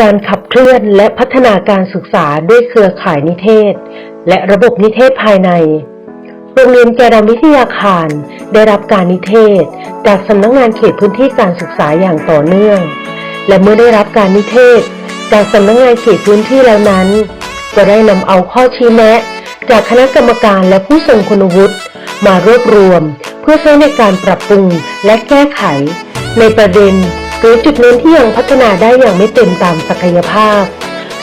การขับเคลื่อนและพัฒนาการศึกษาด้วยเครือข่ายนิเทศ และระบบนิเทศภายใน โรงเรียนแกดำวิทยาคารได้รับการนิเทศ จากสำนักงานเขตพื้นที่การศึกษาอย่างต่อเนื่อง และเมื่อได้รับการนิเทศ จากสำนักงานเขตพื้นที่แล้วนั้น ก็ได้นำเอาข้อชี้แนะ จากคณะกรรมการและผู้ทรงคุณวุฒิมารวบรวม เพื่อใช้ในการปรับปรุงและแก้ไข ในประเด็น หรือจุดเน้นที่ยังพัฒนาได้อย่างไม่เต็มตามศักยภาพ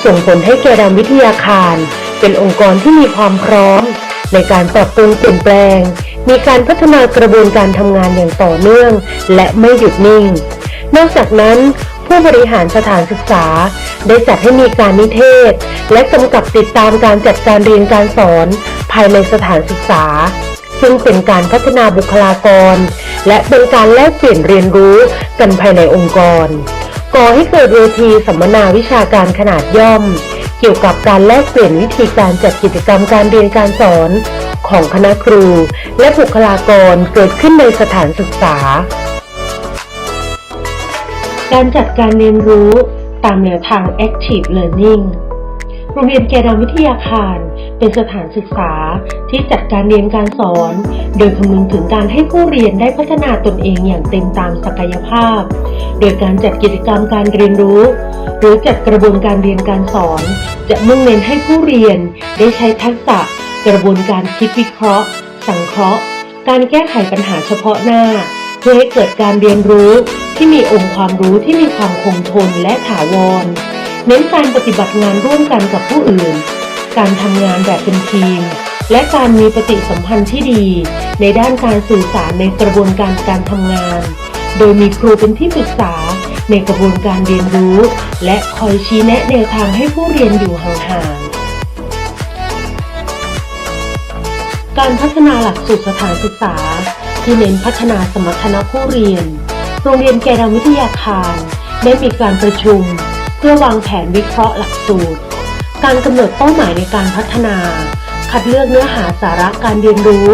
ส่งผลให้แกดำวิทยาคาร เป็นองค์กรที่มีความพร้อม ในการปรับปรุงเปลี่ยนแปลง มีการพัฒนากระบวนการทำงานอย่างต่อเนื่อง และไม่หยุดนิ่ง นอกจากนั้น ผู้บริหารสถานศึกษา ได้จัดให้มีการนิเทศ และกำกับติดตามการจัดการเรียนการสอน ภายในสถานศึกษา ซึ่งเป็นการพัฒนาบุคลากร และเป็นการแลกเปลี่ยนเรียนรู้กันภายในองค์กร ก่อให้เกิดเวทีสัมมนาวิชาการขนาดย่อม เกี่ยวกับการแลกเปลี่ยนวิธีการจัดกิจกรรมการเรียนการสอน ของคณะครู และบุคลากรเกิดขึ้นในสถานศึกษา การจัดการเรียนรู้ตามแนวทาง Active Learning โรงเรียนแกดำวิทยาคาร เป็นสถานศึกษาที่จัดการเรียนการสอน โดยคำนึงถึงการให้ผู้เรียนได้พัฒนาตนเองอย่างเต็มตามศักยภาพ โดยการจัดกิจกรรมการเรียนรู้ หรือจัดกระบวนการเรียนการสอน จะมุ่งเน้นให้ผู้เรียนได้ใช้ทักษะ กระบวนการคิดวิเคราะห์ สังเคราะห์ การแก้ไขปัญหาเฉพาะหน้า เพื่อให้เกิดการเรียนรู้ที่มีองค์ความรู้ที่มีความคงทนและถาวร เน้นการปฏิบัติงานร่วมกันกับผู้อื่น การทำงานแบบเป็นทีม และการมีปฏิสัมพันธ์ที่ดี ในด้านการสื่อสารในกระบวนการการทำงาน โดยมีครูเป็นที่ปรึกษาในกระบวนการเรียนรู้ และคอยชี้แนะแนวทางให้ผู้เรียนอยู่ห่างๆ การพัฒนาหลักสูตรสถานศึกษา ที่เน้นพัฒนาสมรรถนะผู้เรียน โรงเรียนแกดำวิทยาคาร ได้มีการประชุม พื่อวางแผนวิเคราะห์หลักสูตร การกำหนดเป้าหมายในการพัฒนา คัดเลือกเนื้อหาสาระการเรียนรู้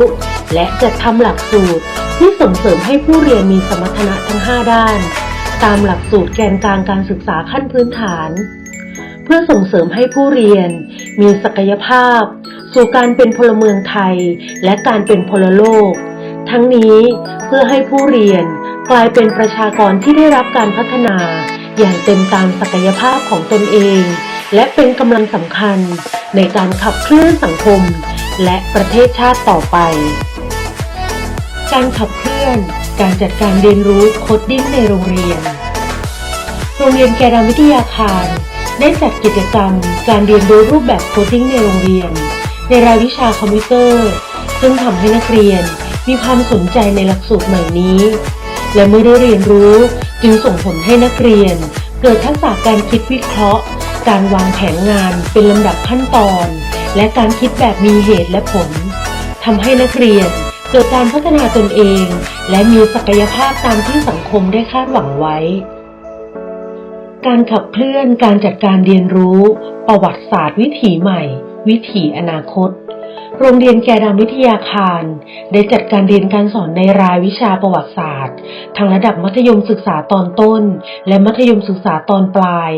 และจัดทำหลักสูตรที่ส่งเสริมให้ผู้เรียนมีสมรรถนะทั้ง 5 ด้าน ตามหลักสูตรแกนกลางการศึกษาขั้นพื้นฐาน เพื่อส่งเสริมให้ผู้เรียน มีศักยภาพ สู่การเป็นพลเมืองไทย และการเป็นพลโลก ทั้งนี้เพื่อให้ผู้เรียนกลายเป็นประชากรที่ได้รับการพัฒนา อย่างเต็มตามศักยภาพของตนเอง และเป็นกำลังสำคัญในการขับเคลื่อนสังคม และประเทศชาติต่อไป การขับเคลื่อน การจัดการเรียนรู้โคดดิ้งในโรงเรียน โรงเรียนแกดำวิทยาคาร ได้จัดกิจกรรม การเรียนรู้รูปแบบโคดดิ้งในโรงเรียน ในรายวิชาคอมพิวเตอร์ ซึ่งทำให้นักเรียนมีความสนใจในหลักสูตรใหม่นี้ และเมื่อได้เรียนรู้จึงส่งผลให้นักเรียน เกิดทักษะการคิดวิเคราะห์ การวางแผนงานเป็นลำดับขั้นตอน และการคิดแบบมีเหตุและผลทำให้นักเรียนเกิดการพัฒนาตนเอง และมีศักยภาพตามที่สังคมได้คาดหวังไว้ การขับเคลื่อนการจัดการเรียนรู้ ประวัติศาสตร์วิถีใหม่ วิถีอนาคต โรงเรียนแกดำวิทยาคาร ได้จัดการเรียนการสอนในรายวิชาประวัติศาสตร์ ทางระดับมัธยมศึกษาตอนต้น และมัธยมศึกษาตอนปลาย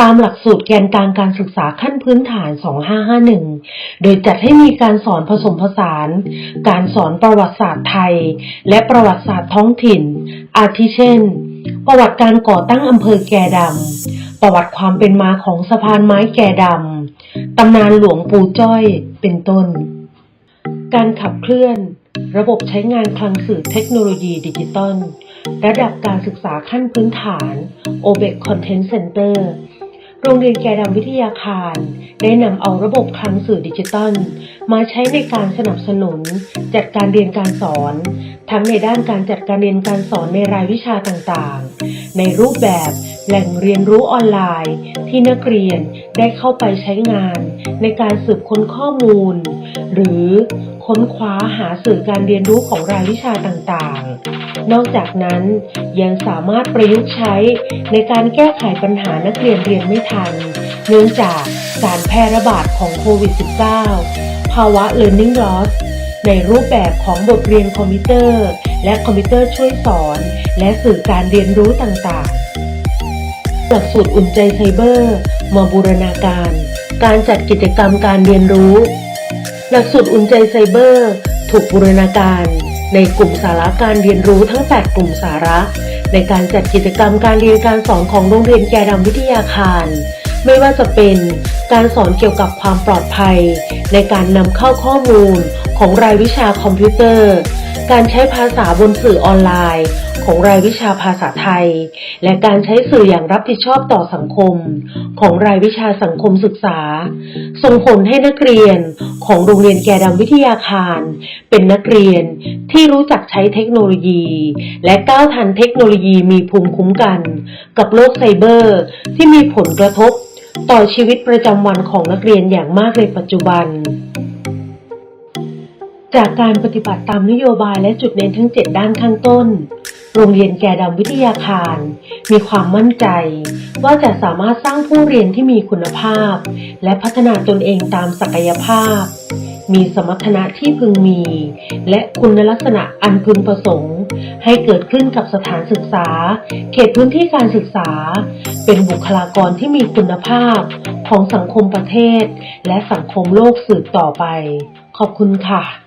ตามหลักสูตรแกนกลางการศึกษาขั้นพื้นฐาน 2551 โดยจัดให้มีการสอนผสมผสาน การสอนประวัติศาสตร์ไทย และประวัติศาสตร์ท้องถิ่น อาทิเช่น ประวัติการก่อตั้งอำเภอแกดำ ประวัติความเป็นมาของสะพานไม้แกดำ ตำนานหลวงปู่จ้อย เป็นต้น การขับเคลื่อน ระบบใช้งานคลังสื่อเทคโนโลยีดิจิตอล ระดับการศึกษาขั้นพื้นฐาน OBEC Content Center โรงเรียนแกดำวิทยาคาร ได้นำเอาระบบคลังสื่อดิจิตอล มาใช้ในการสนับสนุน จัดการเรียนการสอน ทั้งในด้านการจัดการเรียนการสอนในรายวิชาต่างๆ ในรูปแบบแหล่งเรียนรู้ออนไลน์ ที่นักเรียนได้เข้าไปใช้งาน ในการสืบค้นข้อมูล หรือค้นคว้าหาสื่อการเรียนรู้ของรายวิชาต่างๆ นอกจากนั้นยังสามารถประยุกต์ใช้ในการแก้ไขปัญหานักเรียนเรียนไม่ทัน เนื่องจากการแพร่ระบาดของโควิด -19 ภาวะ learning loss ในรูปแบบของบทเรียนคอมพิวเตอร์ และคอมพิวเตอร์ช่วยสอน และสื่อการเรียนรู้ต่างๆ หลักสูตรอุ่นใจไซเบอร์มาบูรณาการ การจัดกิจกรรมการเรียนรู้ หลักสูตรอุ่นใจไซเบอร์ ถูกบูรณาการ ในกลุ่มสาระการเรียนรู้ทั้ง 8 กลุ่มสาระ ในการจัดกิจกรรมการเรียนการสอนของโรงเรียนแกดำวิทยาคาร ไม่ว่าจะเป็นการสอนเกี่ยวกับความปลอดภัย ในการนำเข้าข้อมูลของรายวิชาคอมพิวเตอร์ การใช้ภาษาบนสื่อออนไลน์ ของรายวิชาภาษาไทย และการใช้สื่ออย่างรับผิดชอบต่อสังคม ของรายวิชาสังคมศึกษา ส่งผลให้นักเรียนของโรงเรียนแกดำวิทยาคาร เป็นนักเรียนที่รู้จักใช้เทคโนโลยี และก้าวทันเทคโนโลยีมีภูมิคุ้มกัน กับโลกไซเบอร์ ที่มีผลกระทบ ต่อชีวิตประจำวันของนักเรียนอย่างมากในปัจจุบัน จากการปฏิบัติตามนโยบายและจุดเน้นทั้ง 7 ด้านข้างต้น โรงเรียนแกดำวิทยาคาร มีความมั่นใจ ว่าจะสามารถสร้างผู้เรียนที่มีคุณภาพ และพัฒนาตนเองตามศักยภาพ มีสมรรถนะที่พึงมี และคุณลักษณะอันพึงประสงค์ ให้เกิดขึ้นกับสถานศึกษา เขตพื้นที่การศึกษา เป็นบุคลากรที่มีคุณภาพของสังคมประเทศ และสังคมโลกสืบต่อไป ขอบคุณค่ะ